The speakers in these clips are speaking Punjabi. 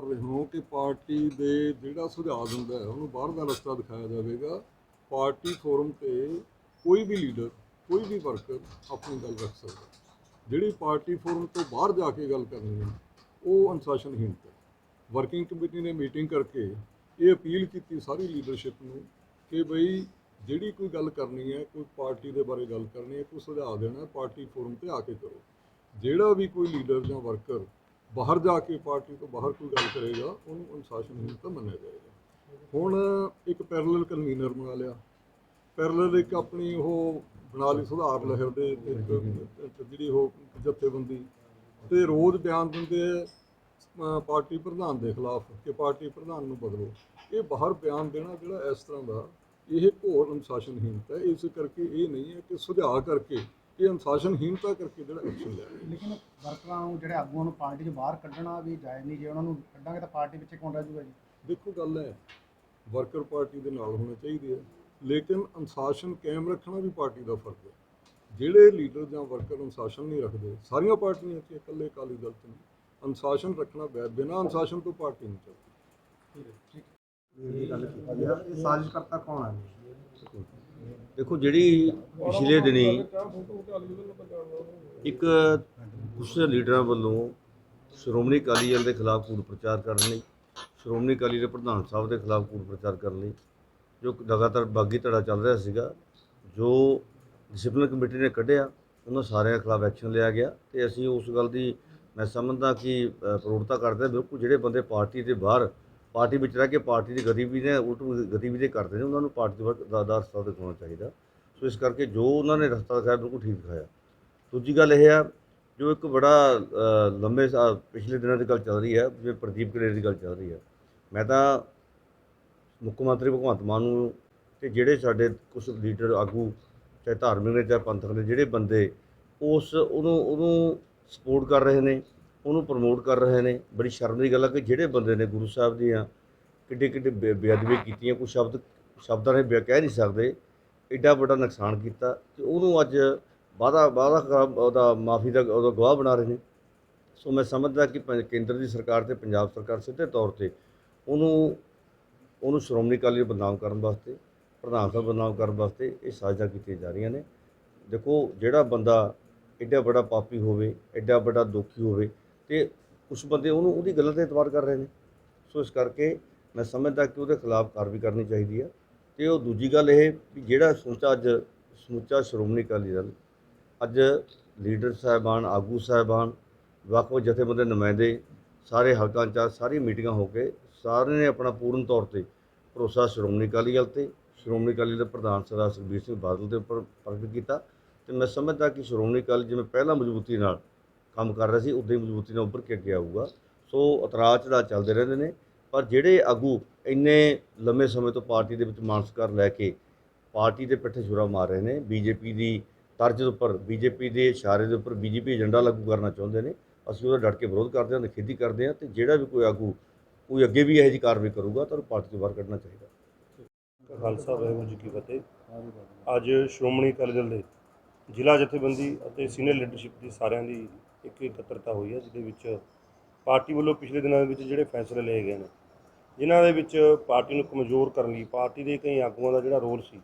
ਕਰ ਰਹੇ ਹੋ ਕਿ ਪਾਰਟੀ ਦੇ ਜਿਹੜਾ ਸੁਝਾਅ ਦਿੰਦਾ ਹੈ, ਉਹਨੂੰ ਬਾਹਰ ਦਾ ਰਸਤਾ ਦਿਖਾਇਆ ਜਾਵੇਗਾ। ਪਾਰਟੀ ਫੋਰਮ ਤੇ ਕੋਈ ਵੀ ਲੀਡਰ, ਕੋਈ ਵੀ ਵਰਕਰ ਆਪਣੀ ਗੱਲ ਰੱਖ ਸਕਦਾ ਜਿਹੜੀ ਪਾਰਟੀ ਫੋਰਮ ਤੋਂ ਬਾਹਰ ਜਾ ਕੇ ਗੱਲ ਕਰਨੀ ਹੈ, ਉਹ ਅਨੁਸ਼ਾਸਨਹੀਨਤਾ ਹੈ। ਵਰਕਿੰਗ ਕਮੇਟੀ ਨੇ ਮੀਟਿੰਗ ਕਰਕੇ ਇਹ ਅਪੀਲ ਕੀਤੀ ਸਾਰੀ ਲੀਡਰਸ਼ਿਪ ਨੂੰ ਕਿ ਬਈ ਜਿਹੜੀ ਕੋਈ ਗੱਲ ਕਰਨੀ ਹੈ, ਕੋਈ ਪਾਰਟੀ ਦੇ ਬਾਰੇ ਗੱਲ ਕਰਨੀ ਹੈ, ਕੋਈ ਸੁਝਾਅ ਦੇਣਾ ਪਾਰਟੀ ਫੋਰਮ ਤੇ ਆ ਕੇ ਕਰੋ। ਜਿਹੜਾ ਵੀ ਕੋਈ ਲੀਡਰ ਜਾਂ ਵਰਕਰ ਬਾਹਰ ਜਾ ਕੇ ਪਾਰਟੀ ਤੋਂ ਬਾਹਰ ਕੋਈ ਗੱਲ ਕਰੇਗਾ, ਉਹਨੂੰ ਅਨੁਸ਼ਾਸਨਹੀਨਤਾ ਮੰਨਿਆ ਜਾਏਗਾ। ਹੁਣ ਇੱਕ ਪੈਰਲਲ ਕਨਵੀਨਰ ਬਣਾ ਲਿਆ। ਪੈਰਲਲ ਇੱਕ ਆਪਣੀ ਉਹ ਬਣਾ ਲਈ ਸੁਧਾਰ ਲਹਿਰ ਦੇ ਇੱਕ- ਜਿਹੜੀ ਉਹ ਜਥੇਬੰਦੀ ਤੇ ਰੋਜ਼ ਬਿਆਨ ਦਿੰਦੇ ਆ ਪਾਰਟੀ ਪ੍ਰਧਾਨ ਦੇ ਖਿਲਾਫ ਕਿ ਪਾਰਟੀ ਪ੍ਰਧਾਨ ਨੂੰ ਬਦਲੋ। ਇਹ ਬਾਹਰ ਬਿਆਨ ਦੇਣਾ ਜਿਹੜਾ ਇਸ ਤਰ੍ਹਾਂ ਦਾ, ਇਹ ਘੋਰ ਅਨੁਸ਼ਾਸਨਹੀਨਤਾ ਇਸ ਕਰਕੇ ਇਹ ਨਹੀਂ ਹੈ ਕਿ ਸੁਝਾਅ ਕਰਕੇ ਇਹ ਅਨੁਸ਼ਾਸਨਹੀਨਤਾ ਕਰਕੇ ਜਿਹੜਾ ਐਕਸ਼ਨ ਲਿਆ। ਗਿਆ। ਲੇਕਿਨ ਵਰਕਰਾਂ ਨੂੰ ਜਿਹੜੇ ਆਗੂਆਂ ਨੂੰ ਪਾਰਟੀ 'ਚ ਬਾਹਰ ਕੱਢਣਾ ਵੀ ਜਾਇਜ਼ ਨਹੀਂ ਜੇ ਉਹਨਾਂ ਨੂੰ ਕੱਢਾਂਗੇ ਤਾਂ ਪਾਰਟੀ ਪਿੱਛੇ ਕੌਣ ਰਹਿ ਜਾਊਗਾ ਜੀ? ਦੇਖੋ ਗੱਲ ਹੈ ਵਰਕਰ ਪਾਰਟੀ ਦੇ ਨਾਲ ਹੋਣੇ ਚਾਹੀਦੇ ਆ ਲੇਕਿਨ ਅਨੁਸ਼ਾਸਨ ਕਾਇਮ ਰੱਖਣਾ ਵੀ ਪਾਰਟੀ ਦਾ ਫਰਜ਼ ਹੈ। ਜਿਹੜੇ ਲੀਡਰ ਜਾਂ ਵਰਕਰ ਅਨੁਸ਼ਾਸਨ ਨਹੀਂ ਰੱਖਦੇ ਸਾਰੀਆਂ ਪਾਰਟੀਆਂ 'ਚ ਇਕੱਲੇ ਅਕਾਲੀ ਦਲ 'ਚ ਨਹੀਂ। ਅਨੁਸ਼ਾਸਨ ਰੱਖਣਾ ਬੈ- ਬਿਨਾਂ ਅਨੁਸ਼ਾਸਨ ਤੋਂ ਪਾਰਟੀ ਨਹੀਂ ਚੱਲਦੀ। ਇਹ ਗੱਲ ਕੀਤੀ ਹੈ। ਇਹ ਸਾਜ਼ਿਸ਼ ਕਰਤਾ ਕੌਣ ਹੈ? ਦੇਖੋ ਜਿਹੜੀ ਪਿਛਲੇ ਦਿਨੀ ਇੱਕ ਕੁਝ ਲੀਡਰਾਂ ਵੱਲੋਂ ਸ਼੍ਰੋਮਣੀ ਅਕਾਲੀ ਦਲ ਦੇ ਖਿਲਾਫ ਕੂੜ ਪ੍ਰਚਾਰ ਕਰਨ ਲਈ, ਸ਼੍ਰੋਮਣੀ ਅਕਾਲੀ ਦੇ ਪ੍ਰਧਾਨ ਸਾਹਿਬ ਦੇ ਖਿਲਾਫ ਕੂੜ ਪ੍ਰਚਾਰ ਕਰਨ ਲਈ ਜੋ ਲਗਾਤਾਰ ਬਾਗੀ ਧੜਾ ਚੱਲ ਰਿਹਾ ਸੀਗਾ, ਜੋ ਡਿਸਪਲਿਨ ਕਮੇਟੀ ਨੇ ਕੱਢਿਆ, ਉਹਨਾਂ ਸਾਰਿਆਂ ਖਿਲਾਫ ਐਕਸ਼ਨ ਲਿਆ ਗਿਆ ਤੇ ਅਸੀਂ ਉਸ ਗੱਲ ਦੀ ਮੈਂ ਸਮਝਦਾ ਕਿ ਪ੍ਰੋੜਤਾ ਕਰਦੇ ਬਿਲਕੁਲ ਜਿਹੜੇ ਬੰਦੇ ਪਾਰਟੀ ਦੇ ਬਾਹਰ ਪਾਰਟੀ ਵਿੱਚ ਰਹਿ ਕੇ ਪਾਰਟੀ ਦੀ ਗਤੀਵਿਧੀਆਂ, ਉਲਟ ਗਤੀਵਿਧੀਆਂ ਕਰਦੇ ਨੇ, ਉਹਨਾਂ ਨੂੰ ਪਾਰਟੀ ਦੇ ਬਾਹਰ ਦਾ ਦਾ ਰਸਤਾ ਦਿਖਾਉਣਾ ਚਾਹੀਦਾ। ਸੋ ਇਸ ਕਰਕੇ ਜੋ ਉਹਨਾਂ ਨੇ ਰਸਤਾ ਦਿਖਾਇਆ, ਬਿਲਕੁਲ ਠੀਕ ਦਿਖਾਇਆ। ਦੂਜੀ ਗੱਲ ਇਹ ਆ, ਜੋ ਇੱਕ ਬੜਾ ਲੰਬੇ ਪਿਛਲੇ ਦਿਨਾਂ ਦੀ ਗੱਲ ਚੱਲ ਰਹੀ ਹੈ, ਜਿਵੇਂ ਪ੍ਰਦੀਪ ਕਲੇਰ ਦੀ ਗੱਲ ਚੱਲ ਰਹੀ ਹੈ। ਮੈਂ ਤਾਂ ਮੁੱਖ ਮੰਤਰੀ ਭਗਵੰਤ ਮਾਨ ਨੂੰ ਤੇ ਜਿਹੜੇ ਸਾਡੇ ਕੁਝ ਲੀਡਰ ਆਗੂ, ਚਾਹੇ ਧਾਰਮਿਕ ਨੇ, ਚਾਹੇ ਪੰਥਕ ਨੇ, ਜਿਹੜੇ ਬੰਦੇ, ਉਸ, ਉਹਨੂੰ ਉਹਨੂੰ ਸਪੋਰਟ ਕਰ ਰਹੇ ਨੇ। ਉਹਨੂੰ ਪ੍ਰਮੋਟ ਕਰ ਰਹੇ ਨੇ। ਬੜੀ ਸ਼ਰਮ ਦੀ ਗੱਲ ਹੈ ਕਿ ਜਿਹੜੇ ਬੰਦੇ ਨੇ ਗੁਰੂ ਸਾਹਿਬ ਦੀਆਂ ਕਿੱਡੇ ਕਿੱਡੇ ਬੇ- ਬੇਅਦਬੀ ਕੀਤੀਆਂ, ਕੋਈ ਸ਼ਬਦ, ਸ਼ਬਦਾਂ ਨੇ ਬਿਆ ਕਹਿ ਨਹੀਂ ਸਕਦੇ। ਐਡਾ ਵੱਡਾ ਨੁਕਸਾਨ ਕੀਤਾ ਤੇ ਉਹਨੂੰ ਅੱਜ ਵਾਦਾ ਵਾਦਾ ਉਹਦਾ ਮਾਫੀ ਦਾ, ਉਹਦਾ ਗਵਾਹ ਬਣਾ ਰਹੇ ਨੇ। ਸੋ ਮੈਂ ਸਮਝਦਾ ਕਿ ਪੰ- ਕੇਂਦਰ ਦੀ ਸਰਕਾਰ ਤੇ, ਪੰਜਾਬ ਸਰਕਾਰ ਸਿੱਧੇ ਤੌਰ ਤੇ ਉਹਨੂੰ ਉਹਨੂੰ ਸ਼੍ਰੋਮਣੀ ਅਕਾਲੀ ਨੂੰ ਬਦਨਾਮ ਕਰਨ ਵਾਸਤੇ, ਪ੍ਰਧਾਨ ਸਾਹਿਬ ਬਦਨਾਮ ਕਰਨ ਵਾਸਤੇ ਇਹ ਸਾਜ਼ਿਸ਼ਾਂ ਕੀਤੀਆਂ ਜਾ ਰਹੀਆਂ ਨੇ। ਦੇਖੋ, ਜਿਹੜਾ ਬੰਦਾ ਐਡਾ ਵੱਡਾ ਪਾਪੀ ਹੋਵੇ ਐਡਾ ਵੱਡਾ ਦੁਖੀ ਹੋਵੇ ਤੇ ਕੁਝ ਬੰਦੇ ਉਹਨੂੰ ਉਹਦੀ ਗਲਤ ਇਤਬਾਰ ਕਰ ਰਹੇ ਨੇ। ਸੋ ਇਸ ਕਰਕੇ ਮੈਂ ਸਮਝਦਾ ਕਿ ਉਹਦੇ ਖਿਲਾਫ ਕਾਰਵਾਈ ਕਰਨੀ ਚਾਹੀਦੀ ਹੈ ਤੇ ਉਹ ਦੂਜੀ ਗੱਲ ਇਹ ਵੀ ਜਿਹੜਾ ਸਮੁੱਚਾ ਅੱਜ ਸਮੁੱਚਾ ਸ਼੍ਰੋਮਣੀ ਅਕਾਲੀ ਦਲ, ਅੱਜ ਲੀਡਰ ਸਾਹਿਬਾਨ, ਆਗੂ ਸਾਹਿਬਾਨ ਵੱਖ ਵੱਖ ਜਥੇਬੰਦੀ ਨੁਮਾਇੰਦੇ, ਸਾਰੇ ਹਲਕਾਂ 'ਚ ਸਾਰੀ ਮੀਟਿੰਗਾਂ ਹੋ ਕੇ ਸਾਰਿਆਂ ਨੇ ਆਪਣਾ ਪੂਰਨ ਤੌਰ ਤੇ ਭਰੋਸਾ ਸ਼੍ਰੋਮਣੀ ਅਕਾਲੀ ਦਲ ਤੇ, ਸ਼੍ਰੋਮਣੀ ਅਕਾਲੀ ਦਲ ਪ੍ਰਧਾਨ ਸਰਦਾਰ ਸੁਖਬੀਰ ਸਿੰਘ ਬਾਦਲ ਦੇ ਉੱਪਰ ਪ੍ਰਗਟ ਕੀਤਾ। ਤੇ ਮੈਂ ਸਮਝਦਾ ਕਿ ਸ਼੍ਰੋਮਣੀ ਅਕਾਲੀ ਜਿਵੇਂ ਪਹਿਲਾਂ ਮਜ਼ਬੂਤੀ ਨਾਲ ਕੰਮ ਕਰ ਰਿਹਾ ਸੀ, ਉਦਾਂ ਹੀ ਮਜ਼ਬੂਤੀ ਨਾਲ ਉੱਭਰ ਕੇ ਅੱਗੇ ਆਊਗਾ। ਸੋ ਇਤਰਾਜ ਚੜਾਅ ਚੱਲਦੇ ਰਹਿੰਦੇ ਨੇ, ਪਰ ਜਿਹੜੇ ਆਗੂ ਇੰਨੇ ਲੰਮੇ ਸਮੇਂ ਤੋਂ ਪਾਰਟੀ ਦੇ ਵਿੱਚ ਮਾਨਸਕਾਰ ਲੈ ਕੇ ਪਾਰਟੀ ਦੇ ਪਿੱਠੇ ਛੁਰਾ ਮਾਰ ਰਹੇ ਨੇ, ਬੀਜੇਪੀ ਦੀ ਤਰਜ਼ ਦੇ ਉੱਪਰ, ਬੀਜੇਪੀ ਦੇ ਇਸ਼ਾਰੇ ਦੇ ਉੱਪਰ ਬੀਜੇਪੀ ਏਜੰਡਾ ਲਾਗੂ ਕਰਨਾ ਚਾਹੁੰਦੇ ਨੇ, ਅਸੀਂ ਉਹਦਾ ਡਟ ਕੇ ਵਿਰੋਧ ਕਰਦੇ ਹਾਂ, ਨਿਖੇਧੀ ਕਰਦੇ ਹਾਂ ਤੇ ਜਿਹੜਾ ਵੀ ਕੋਈ ਆਗੂ ਕੋਈ ਅੱਗੇ ਵੀ ਇਹੋ ਜਿਹੀ ਕਾਰਵਾਈ ਕਰੂਗਾ ਤਾਂ ਉਹਨੂੰ ਪਾਰਟੀ ਤੋਂ ਬਾਹਰ ਕੱਢਣਾ ਚਾਹੀਦਾ। ਖਾਲਸਾ, ਵਾਹਿਗੁਰੂ ਜੀ ਕੀ ਫਤਿਹ। ਅੱਜ ਸ਼੍ਰੋਮਣੀ ਅਕਾਲੀ ਦਲ ਦੇ ਜ਼ਿਲ੍ਹਾ ਜਥੇਬੰਦੀ ਅਤੇ ਸੀਨੀਅਰ ਲੀਡਰਸ਼ਿਪ ਦੀ ਸਾਰਿਆਂ ਦੀ ਇੱਕ ਇਕੱਤਰਤਾ ਹੋਈ ਹੈ, ਜਿਹਦੇ ਵਿੱਚ ਪਾਰਟੀ ਵੱਲੋਂ ਪਿਛਲੇ ਦਿਨਾਂ ਦੇ ਵਿੱਚ ਜਿਹੜੇ ਫੈਸਲੇ ਲਏ ਗਏ ਨੇ, ਜਿਨ੍ਹਾਂ ਦੇ ਵਿੱਚ ਪਾਰਟੀ ਨੂੰ ਕਮਜ਼ੋਰ ਕਰਨ ਲਈ ਪਾਰਟੀ ਦੇ ਕਈ ਆਗੂਆਂ ਦਾ ਜਿਹੜਾ ਰੋਲ ਸੀ,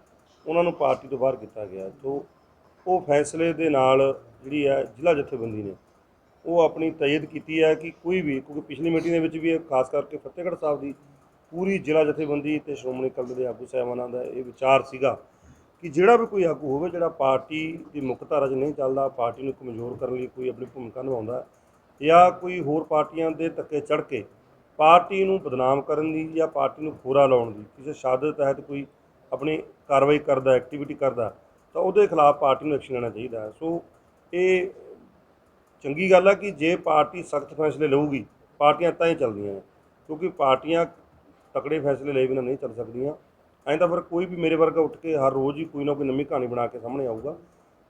ਉਹਨਾਂ ਨੂੰ ਪਾਰਟੀ ਤੋਂ ਬਾਹਰ ਕੀਤਾ ਗਿਆ। ਤੋਂ ਉਹ ਫੈਸਲੇ ਦੇ ਨਾਲ ਜਿਹੜੀ ਹੈ, ਜ਼ਿਲ੍ਹਾ ਜਥੇਬੰਦੀ ਨੇ ਉਹ ਆਪਣੀ ਤਇید ਕੀਤੀ ਹੈ ਕਿ ਕੋਈ ਵੀ, ਕਿਉਂਕਿ ਪਿਛਲੀ ਮੀਟਿੰਗ ਦੇ ਵਿੱਚ ਵੀ ਖਾਸ ਕਰਕੇ ਫਤਿਹਗੜ੍ਹ ਸਾਹਿਬ ਦੀ ਪੂਰੀ ਜ਼ਿਲ੍ਹਾ ਜਥੇਬੰਦੀ ਤੇ ਸ਼੍ਰੋਮਣੀ ਅਕਾਲੀ ਦਲ ਦੇ ਆਗੂ ਸਾਹਿਬਾਨਾਂ ਦਾ ਇਹ ਵਿਚਾਰ ਸੀਗਾ ਕਿ ਜਿਹੜਾ ਵੀ ਕੋਈ ਆਗੂ ਹੋਵੇ, ਜਿਹੜਾ ਪਾਰਟੀ ਦੀ ਮੁੱਖ ਧਾਰਾ 'ਚ ਨਹੀਂ ਚੱਲਦਾ, ਪਾਰਟੀ ਨੂੰ ਕਮਜ਼ੋਰ ਕਰਨ ਲਈ ਕੋਈ ਆਪਣੀ ਭੂਮਿਕਾ ਨਿਭਾਉਂਦਾ ਜਾਂ ਕੋਈ ਹੋਰ ਪਾਰਟੀਆਂ ਦੇ ਧੱਕੇ ਚੜ੍ਹ ਕੇ ਪਾਰਟੀ ਨੂੰ ਬਦਨਾਮ ਕਰਨ ਦੀ ਜਾਂ ਪਾਰਟੀ ਨੂੰ ਖੋਰਾ ਲਾਉਣ ਦੀ, ਕਿਸੇ ਸ਼ਾਦ ਤਹਿਤ ਕੋਈ ਆਪਣੀ ਕਾਰਵਾਈ ਕਰਦਾ ਐਕਟੀਵਿਟੀ ਕਰਦਾ, ਤਾਂ ਉਹਦੇ ਖਿਲਾਫ ਪਾਰਟੀ ਨੂੰ ਐਕਸ਼ਨ ਲੈਣਾ ਚਾਹੀਦਾ ਹੈ। ਸੋ ਇਹ ਚੰਗੀ ਗੱਲ ਆ ਕਿ ਜੇ ਪਾਰਟੀ ਸਖਤ ਫੈਸਲੇ ਲਊਗੀ, ਪਾਰਟੀਆਂ ਤਾਂ ਹੀ ਚੱਲਦੀਆਂ ਨੇ, ਕਿਉਂਕਿ ਪਾਰਟੀਆਂ ਤਕੜੇ ਫੈਸਲੇ ਲਏ ਬਿਨਾਂ ਨਹੀਂ ਚੱਲ ਸਕਦੀਆਂ ਐਂ ਤਾਂ ਫਿਰ ਕੋਈ ਵੀ ਮੇਰੇ ਵਰਗਾ ਉੱਠ ਕੇ ਹਰ ਰੋਜ਼ ਹੀ ਕੋਈ ਨਾ ਕੋਈ ਨਵੀਂ ਕਹਾਣੀ ਬਣਾ ਕੇ ਸਾਹਮਣੇ ਆਊਗਾ।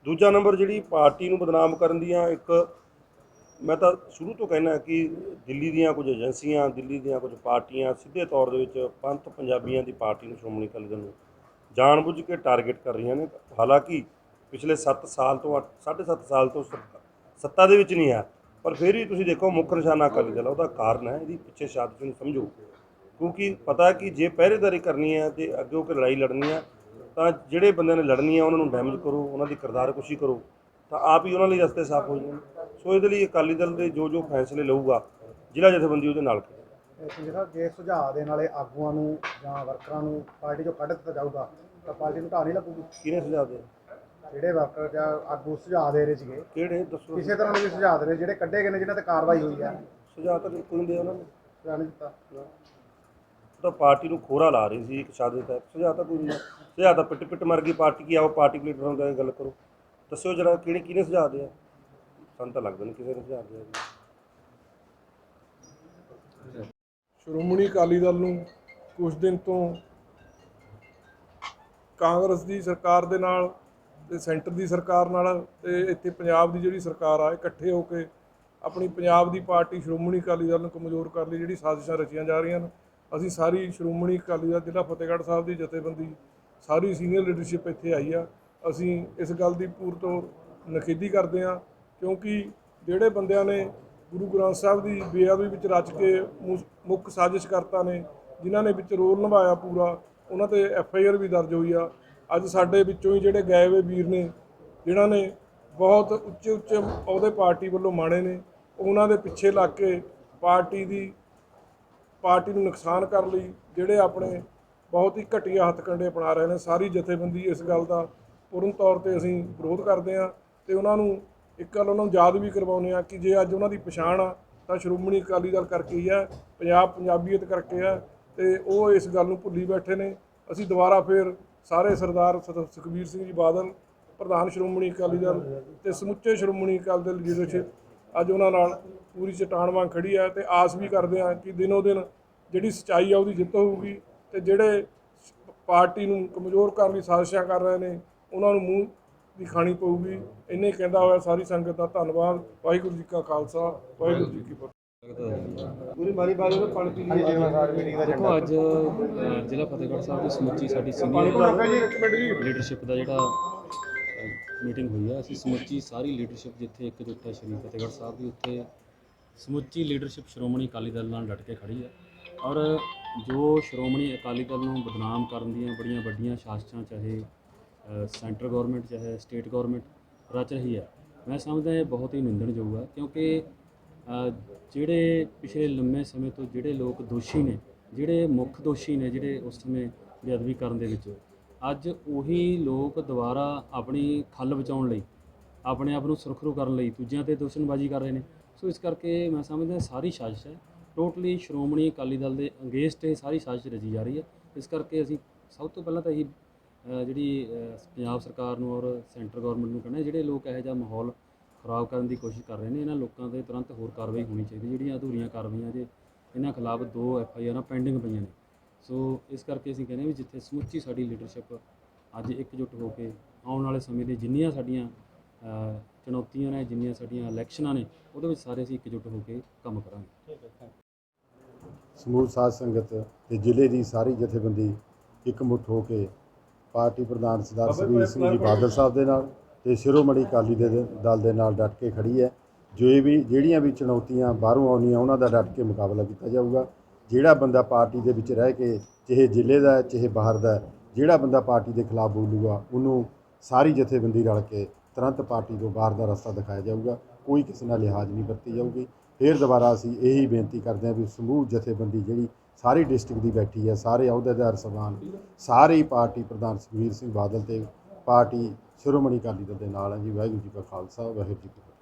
ਦੂਜਾ ਨੰਬਰ ਜਿਹੜੀ ਪਾਰਟੀ ਨੂੰ ਬਦਨਾਮ ਕਰਨ ਦੀਆਂ ਇੱਕ ਮੈਂ ਤਾਂ ਸ਼ੁਰੂ ਤੋਂ ਕਹਿਣਾ ਕਿ ਦਿੱਲੀ ਦੀਆਂ ਕੁਝ ਏਜੰਸੀਆਂ, ਦਿੱਲੀ ਦੀਆਂ ਕੁਝ ਪਾਰਟੀਆਂ ਸਿੱਧੇ ਤੌਰ ਦੇ ਵਿੱਚ ਪੰਥ ਪੰਜਾਬੀਆਂ ਦੀ ਪਾਰਟੀ ਨੂੰ ਸ਼੍ਰੋਮਣੀ ਅਕਾਲੀ ਦਲ ਨੂੰ ਜਾਣਬੁੱਝ ਕੇ ਟਾਰਗੇਟ ਕਰ ਰਹੀਆਂ ਨੇ। ਹਾਲਾਂਕਿ ਪਿਛਲੇ 7 ਸਾਲ ਤੋਂ 7.5 ਸਾਲ ਤੋਂ ਸੱਤਾ- ਦੇ ਵਿੱਚ ਨਹੀਂ ਹੈ ਪਰ ਫਿਰ ਵੀ ਤੁਸੀਂ ਦੇਖੋ ਮੁੱਖ ਨਿਸ਼ਾਨਾ ਅਕਾਲੀ ਦਲ ਉਹਦਾ ਕਾਰਨ ਹੈ, ਇਹਦੀ ਪਿੱਛੇ ਸ਼ਾਦਤ ਨੂੰ ਸਮਝੋ। ਕਿਉਂਕਿ ਪਤਾ ਕਿ ਜੇ ਪਹਿਰੇਦਾਰੀ ਕਰਨੀ ਹੈ ਤੇ ਅੱਗੇ ਹੋ ਕੇ ਲੜਾਈ ਲੜਨੀ ਹੈ ਤਾਂ ਜਿਹੜੇ ਬੰਦਿਆਂ ਨੇ ਲੜਨੀ ਹੈ ਉਹਨਾਂ ਨੂੰ ਡੈਮੇਜ ਕਰੋ ਉਹਨਾਂ ਦੀ ਕਿਰਦਾਰਕੁਸ਼ੀ ਕਰੋ ਤਾਂ ਆਪ ਹੀ ਉਹਨਾਂ ਲਈ ਰਸਤੇ ਸਾਫ਼ ਹੋ ਜਾਣ ਸੋ ਇਹਦੇ ਲਈ ਅਕਾਲੀ ਦਲ ਦੇ ਜੋ ਜੋ ਫੈਸਲੇ ਲਊਗਾ ਜ਼ਿਲ੍ਹਾ ਜਥੇਬੰਦੀ ਉਹਦੇ ਨਾਲ। ਇਹ ਸੰਜੇ ਸਾਹਿਬ ਜੇ ਸੁਝਾਅ ਦੇਣ ਵਾਲੇ ਆਗੂਆਂ ਨੂੰ ਜਾਂ ਵਰਕਰਾਂ ਨੂੰ ਪਾਰਟੀ ਚੋਂ ਕੱਢ ਦਿੱਤਾ ਜਾਊਗਾ ਤਾਂ ਪਾਰਟੀ ਨੂੰ ਨਹੀਂ ਲੱਗੂਗੀ। ਕਿਹਨੇ ਸੁਝਾਅ ਦੇ? ਜਿਹੜੇ ਵਰਕਰ ਜਾਂ ਆਗੂ ਸੁਝਾਅ ਦੇ ਰਹੇ ਸੀਗੇ। ਕਿਹੜੇ? ਦੱਸੋ। ਕਿਸੇ ਤਰ੍ਹਾਂ ਦੇ ਵੀ ਸੁਝਾਅ ਦੇ ਰਹੇ ਜਿਹੜੇ ਕੱਢੇ ਗਏ ਨੇ ਜਿਨ੍ਹਾਂ ਤੇ ਕਾਰਵਾਈ ਹੋਈ ਹੈ। ਸੁਝਾਅ ਤਾਂ ਕੋਈ ਨਹੀਂ ਦੇ ਉਹਨਾਂ ਨੇ। ਸੁਝਾਅ ਨਹੀਂ ਦਿੱਤਾ। ਤਾਂ ਪਾਰਟੀ ਨੂੰ ਖੋਰਾ ਲਾ ਰਹੀ ਸੀ ਇੱਕ ਸ਼ਾਦਤ ਹੈ ਸੁਝਾਅ ਤਾਂ ਕੋਈ ਨਹੀਂ ਸੁਝਾਅ ਤਾਂ ਪਿੱਟ ਪਿੱਟ ਮਰ ਗਈ, ਪਾਰਟੀ ਕੀ ਆਓ, ਪਾਰਟੀ ਲੀਡਰ ਹੁੰਦਾ ਗੱਲ ਕਰੋ। ਦੱਸਿਓ ਜਰਾ ਕਿਹੜੇ ਕਿਹਨੇ ਸੁਝਾਅ ਦਿਆ? ਸਾਨੂੰ ਤਾਂ ਲੱਗਦਾ ਨਹੀਂ ਕਿਸੇ ਨੇ ਸੁਝਾਅ ਦਿਆ। ਜੀ ਸ਼੍ਰੋਮਣੀ ਅਕਾਲੀ ਦਲ ਨੂੰ ਕੁਝ ਦਿਨ ਤੋਂ ਕਾਂਗਰਸ ਦੀ ਸਰਕਾਰ ਦੇ ਨਾਲ ਤੇ ਸੈਂਟਰ ਦੀ ਸਰਕਾਰ ਨਾਲ ਤੇ ਇੱਥੇ ਪੰਜਾਬ ਦੀ ਜਿਹੜੀ ਸਰਕਾਰ ਆ, ਇਕੱਠੇ ਹੋ ਕੇ ਆਪਣੀ ਪੰਜਾਬ ਦੀ ਪਾਰਟੀ ਸ਼੍ਰੋਮਣੀ ਅਕਾਲੀ ਦਲ ਨੂੰ ਕਮਜ਼ੋਰ ਕਰਨ ਲਈ ਜਿਹੜੀ ਸਾਜ਼ਿਸ਼ਾਂ ਰਚੀਆਂ ਜਾ ਰਹੀਆਂ ਨੇ। ਅਸੀਂ ਸਾਰੀ ਸ਼੍ਰੋਮਣੀ ਅਕਾਲੀ ਦਲ ਜ਼ਿਲ੍ਹਾ ਫਤਿਹਗੜ੍ਹ ਸਾਹਿਬ ਦੀ ਜਥੇਬੰਦੀ ਸਾਰੀ ਸੀਨੀਅਰ ਲੀਡਰਸ਼ਿਪ ਇੱਥੇ ਆਈ ਆ। ਅਸੀਂ ਇਸ ਗੱਲ ਦੀ ਪੂਰ ਤੋਂ ਨਖੇਦੀ ਕਰਦੇ ਆ ਕਿਉਂਕਿ ਜਿਹੜੇ ਬੰਦਿਆਂ ਨੇ ਗੁਰੂ ਗ੍ਰੰਥ ਸਾਹਿਬ ਦੀ ਬੇਅਦਬੀ ਵਿੱਚ ਰਚ ਕੇ ਮੁ- ਮੁੱਖ ਸਾਜ਼ਿਸ਼ ਕਰਤਾ ਨੇ, ਜਿਨ੍ਹਾਂ ਨੇ ਵਿੱਚ ਰੋਲ ਨਿਭਾਇਆ ਪੂਰਾ, ਉਹਨਾਂ ਤੇ ਐਫ ਆਈ ਆਰ ਵੀ ਦਰਜ ਹੋਈ ਆ। ਅੱਜ ਸਾਡੇ ਵਿੱਚੋਂ ਹੀ ਜਿਹੜੇ ਗਏ ਹੋਏ ਵੀਰ ਨੇ, ਜਿਨ੍ਹਾਂ ਨੇ ਬਹੁਤ ਉੱਚੇ ਉੱਚੇ ਅਹੁਦੇ ਪਾਰਟੀ ਵੱਲੋਂ ਮਾਣੇ ਨੇ, ਉਹਨਾਂ ਦੇ ਪਿੱਛੇ ਲੱਗ ਕੇ ਪਾਰਟੀ ਦੀ ਪਾਰਟੀ ਨੂੰ ਨੁਕਸਾਨ ਕਰਨ ਲਈ, ਜਿਹੜੇ ਆਪਣੇ ਬਹੁਤ ਹੀ ਘਟੀਆ ਹੱਥਕੰਡੇ ਅਪਣਾ ਰਹੇ ਨੇ, ਸਾਰੀ ਜਥੇਬੰਦੀ ਇਸ ਗੱਲ ਦਾ ਪੂਰਨ ਤੌਰ ਤੇ ਅਸੀਂ ਵਿਰੋਧ ਕਰਦੇ ਹਾਂ ਤੇ ਉਹਨਾਂ ਨੂੰ ਇੱਕ ਗੱਲ ਉਹਨਾਂ ਨੂੰ ਯਾਦ ਵੀ ਕਰਵਾਉਂਦੇ ਆ ਕਿ ਜੇ ਅੱਜ ਉਹਨਾਂ ਦੀ ਪਛਾਣ ਆ, ਤਾਂ ਸ਼੍ਰੋਮਣੀ ਅਕਾਲੀ ਦਲ ਕਰਕੇ ਹੀ ਹੈ ਪੰਜਾਬ ਪੰਜਾਬੀਅਤ ਕਰਕੇ ਹੈ ਤੇ ਉਹ ਇਸ ਗੱਲ ਨੂੰ ਭੁੱਲੀ ਬੈਠੇ ਨੇ। ਅਸੀਂ ਦੁਬਾਰਾ ਫੇਰ ਸਾਰੇ ਸਰਦਾਰ ਸ- ਸੁਖਬੀਰ ਸਿੰਘ ਜੀ ਬਾਦਲ, ਪ੍ਰਧਾਨ ਸ਼੍ਰੋਮਣੀ ਅਕਾਲੀ ਦਲ ਤੇ ਸਮੁੱਚੇ ਸ਼੍ਰੋਮਣੀ ਅਕਾਲੀ ਦਲ ਲੀਡਰਸ਼ਿਪ ਅੱਜ ਉਹਨਾਂ ਨਾਲ ਪੂਰੀ ਚਟਾਨ ਵਾਂਗ ਖੜੀ ਹੈ ਤੇ ਆਸ ਵੀ ਕਰਦੇ ਹਾਂ ਕਿ ਦਿਨੋ ਦਿਨ ਜਿਹੜੀ ਸਚਾਈ ਆ ਉਹਦੀ ਜਿੱਤ ਹੋਊਗੀ ਤੇ ਜਿਹੜੇ ਪਾਰਟੀ ਨੂੰ ਕਮਜ਼ੋਰ ਕਰਨ ਦੀ ਸਾਜ਼ਿਸ਼ਾਂ ਕਰ ਰਹੇ ਨੇ ਉਹਨਾਂ ਨੂੰ ਮੂੰਹ ਦੀ ਖਾਣੀ ਪਊਗੀ। ਇੰਨੇ ਕਹਿੰਦਾ ਹੋਇਆ ਸਾਰੀ ਸੰਗਤ ਦਾ ਧੰਨਵਾਦ। ਵਾਹਿਗੁਰੂ ਜੀ ਕਾ ਖਾਲਸਾ ਵਾਹਿਗੁਰੂ ਜੀ ਕੀ ਫਤਿਹ। ਦੇਖੋ ਅੱਜ ਜ਼ਿਲ੍ਹਾ ਫਤਿਹਗੜ੍ਹ ਸਾਹਿਬ ਦੀ ਸਮੁੱਚੀ ਸਾਡੀ ਸੀਨੀਅਰ ਲੀਡਰਸ਼ਿਪ ਦਾ ਜਿਹੜਾ ਮੀਟਿੰਗ ਹੋਈ ਆ। ਅਸੀਂ ਸਮੁੱਚੀ ਸਾਰੀ ਲੀਡਰਸ਼ਿਪ ਜਿੱਥੇ ਇਕਜੁੱਟ ਹੈ ਸ਼੍ਰੀ ਫਤਿਹਗੜ੍ਹ ਸਾਹਿਬ ਦੀ, ਉੱਥੇ ਸਮੁੱਚੀ ਲੀਡਰਸ਼ਿਪ ਸ਼੍ਰੋਮਣੀ ਅਕਾਲੀ ਦਲ ਨਾਲ ਡਟ ਕੇ ਖੜੀ ਹੈ ਔਰ ਜੋ ਸ਼੍ਰੋਮਣੀ ਅਕਾਲੀ ਦਲ ਨੂੰ ਬਦਨਾਮ ਕਰਨ ਦੀਆਂ ਬੜੀਆਂ ਵੱਡੀਆਂ ਸਾਜ਼ਿਸ਼ਾਂ ਚਾਹੇ ਸੈਂਟਰ ਗਵਰਨਮੈਂਟ ਚਾਹੇ ਸਟੇਟ ਗਵਰਨਮੈਂਟ ਰਚ ਰਹੀ ਹੈ ਮੈਂ ਸਮਝਦਾ ਇਹ ਬਹੁਤ ਹੀ ਨਿੰਦਣਯੋਗ ਹੈ ਕਿਉਂਕਿ ਜਿਹੜੇ ਪਿਛਲੇ ਲੰਮੇ ਸਮੇਂ ਤੋਂ ਜਿਹੜੇ ਲੋਕ ਦੋਸ਼ੀ ਨੇ, ਜਿਹੜੇ ਮੁੱਖ ਦੋਸ਼ੀ ਨੇ, ਜਿਹੜੇ ਉਸ ਸਮੇਂ ਬੇਅਦਬੀ ਕਰਨ ਦੇ ਵਿੱਚ ਅੱਜ ਉਹੀ ਲੋਕ ਦੁਬਾਰਾ ਆਪਣੀ ਖੱਲ ਬਚਾਉਣ ਲਈ, ਆਪਣੇ ਆਪ ਨੂੰ ਸੁਰਖਰੂ ਕਰਨ ਲਈ ਦੂਜਿਆਂ ਤੇ ਦੋਸ਼ਣਬਾਜ਼ੀ ਕਰ ਰਹੇ ਨੇ। ਸੋ ਇਸ ਕਰਕੇ ਮੈਂ ਸਮਝਦਾ ਸਾਰੀ ਸਾਜ਼ਿਸ਼ ਹੈ। ਟੋਟਲੀ ਸ਼੍ਰੋਮਣੀ ਅਕਾਲੀ ਦਲ ਦੇ ਅਗੇਂਸਟ ਇਹ ਸਾਰੀ ਸਾਜ਼ਿਸ਼ ਰਚੀ ਜਾ ਰਹੀ ਹੈ। ਇਸ ਕਰਕੇ ਅਸੀਂ ਸਭ ਤੋਂ ਪਹਿਲਾਂ ਤਾਂ ਇਹੀ ਜਿਹੜੀ ਪੰਜਾਬ ਸਰਕਾਰ ਨੂੰ ਔਰ ਸੈਂਟਰ ਗਵਰਨਮੈਂਟ ਨੂੰ ਕਹਿੰਦੇ ਜਿਹੜੇ ਲੋਕ ਇਹੋ ਜਿਹਾ ਮਾਹੌਲ ਖਰਾਬ ਕਰਨ ਦੀ ਕੋਸ਼ਿਸ਼ ਕਰ ਰਹੇ ਨੇ, ਇਹਨਾਂ ਲੋਕਾਂ ਤੇ ਤੁਰੰਤ ਹੋਰ ਕਾਰਵਾਈ ਹੋਣੀ ਚਾਹੀਦੀ ਜਿਹੜੀਆਂ ਅਧੂਰੀਆਂ ਕਾਰਵਾਈਆਂ ਜੇ ਇਹਨਾਂ ਖਿਲਾਫ ਦੋ ਐਫ ਆਈ ਆਰਾਂ ਪੈਂਡਿੰਗ ਪਈਆਂ ਨੇ ਸੋ ਇਸ ਕਰਕੇ ਅਸੀਂ ਕਹਿੰਦੇ ਹਾਂ ਵੀ ਜਿੱਥੇ ਸਮੁੱਚੀ ਸਾਡੀ ਲੀਡਰਸ਼ਿਪ ਅੱਜ ਇਕਜੁੱਟ ਹੋ ਕੇ ਆਉਣ ਵਾਲੇ ਸਮੇਂ ਦੇ ਜਿੰਨੀਆਂ ਸਾਡੀਆਂ ਚੁਣੌਤੀਆਂ ਨੇ ਜਿੰਨੀਆਂ ਸਾਡੀਆਂ ਇਲੈਕਸ਼ਨਾਂ ਨੇ ਉਹਦੇ ਵਿੱਚ ਸਾਰੇ ਅਸੀਂ ਇਕਜੁੱਟ ਹੋ ਕੇ ਕੰਮ ਕਰਾਂਗੇ। ਸਮੂਹ ਸਾਧ ਸੰਗਤ ਤੇ ਜ਼ਿਲ੍ਹੇ ਦੀ ਸਾਰੀ ਜਥੇਬੰਦੀ ਇਕਮੁੱਠ ਹੋ ਕੇ ਪਾਰਟੀ ਪ੍ਰਧਾਨ ਸਰਦਾਰ ਸੁਖਬੀਰ ਸਿੰਘ ਜੀ ਬਾਦਲ ਸਾਹਿਬ ਦੇ ਨਾਲ ਤੇ ਸ਼ਿਰੋਮਣੀ ਅਕਾਲੀ ਦੇ ਦਲ ਦੇ ਨਾਲ ਡਟ ਕੇ ਖੜੀ ਹੈ। ਜੋ ਇਹ ਵੀ ਜਿਹੜੀਆਂ ਵੀ ਚੁਣੌਤੀਆਂ ਬਾਹਰੋਂ ਆਉਂਦੀਆਂ ਉਹਨਾਂ ਦਾ ਡਟ ਕੇ ਮੁਕਾਬਲਾ ਕੀਤਾ ਜਾਊਗਾ। ਜਿਹੜਾ ਬੰਦਾ ਪਾਰਟੀ ਦੇ ਵਿੱਚ ਰਹਿ ਕੇ ਚਾਹੇ ਜ਼ਿਲ੍ਹੇ ਦਾ ਚਾਹੇ ਬਾਹਰ ਦਾ ਜਿਹੜਾ ਬੰਦਾ ਪਾਰਟੀ ਦੇ ਖਿਲਾਫ ਬੋਲੂਗਾ, ਉਹਨੂੰ ਸਾਰੀ ਜਥੇਬੰਦੀ ਰਲ ਕੇ ਤੁਰੰਤ ਪਾਰਟੀ ਤੋਂ ਬਾਹਰ ਦਾ ਰਸਤਾ ਦਿਖਾਇਆ ਜਾਊਗਾ। ਕੋਈ ਕਿਸੇ ਨਾਲ ਲਿਹਾਜ਼ ਨਹੀਂ ਵਰਤੀ ਜਾਊਗੀ। ਫਿਰ ਦੁਬਾਰਾ ਅਸੀਂ ਇਹੀ ਬੇਨਤੀ ਕਰਦੇ ਹਾਂ ਵੀ ਸਮੂਹ ਜਥੇਬੰਦੀ ਜਿਹੜੀ ਸਾਰੀ ਡਿਸਟ੍ਰਿਕਟ ਦੀ ਬੈਠੀ ਹੈ, ਸਾਰੇ ਅਹੁਦੇਦਾਰ ਸਭਾਨ ਸਾਰੇ ਹੀ ਪਾਰਟੀ ਪ੍ਰਧਾਨ ਸੁਖਬੀਰ ਸਿੰਘ ਬਾਦਲ ਤੇ ਪਾਰਟੀ ਸ਼੍ਰੋਮਣੀ ਅਕਾਲੀ ਦਲ ਦੇ ਨਾਲ ਹੈ ਜੀ। ਵਾਹਿਗੁਰੂ ਜੀ ਕਾ ਖਾਲਸਾ, ਵਾਹਿਗੁਰੂ ਜੀ ਕੀ ਫਤਿਹ।